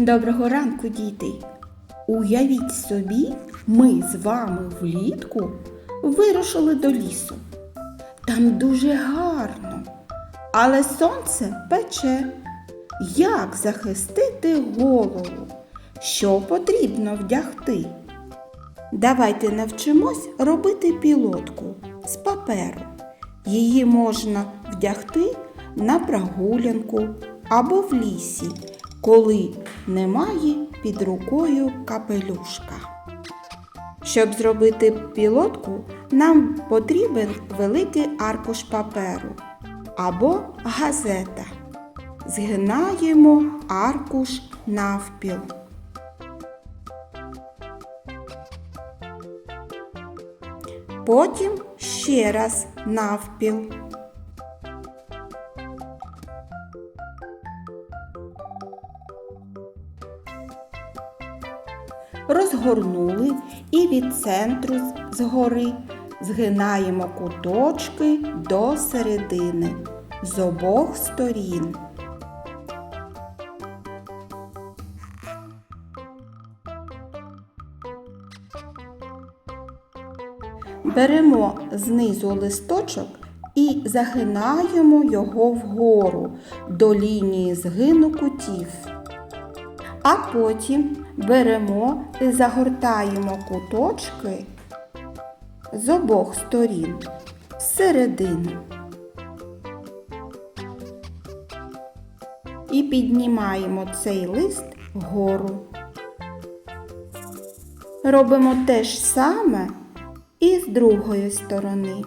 Доброго ранку, діти! Уявіть собі, ми з вами влітку вирушили до лісу. Там дуже гарно, але сонце пече. Як захистити голову? Що потрібно вдягти? Давайте навчимось робити пілотку з паперу. Її можна вдягти на прогулянку або в лісі, коли немає під рукою капелюшка. Щоб зробити пілотку, нам потрібен великий аркуш паперу або газета. Згинаємо аркуш навпіл. Потім ще раз навпіл. Розгорнули і від центру згори згинаємо куточки до середини з обох сторін. Беремо знизу листочок і загинаємо його вгору до лінії згину кутів. А потім беремо і загортаємо куточки з обох сторін всередину. І піднімаємо цей лист вгору. Робимо те ж саме і з другої сторони.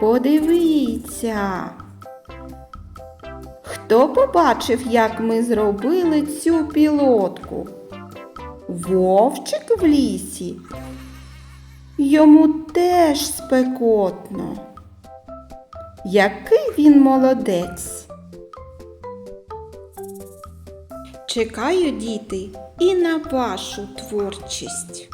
Подивіться. Хто побачив, як ми зробили цю пілотку? Вовчик в лісі. Йому теж спекотно. Який він молодець. Чекаю, діти, і на вашу творчість.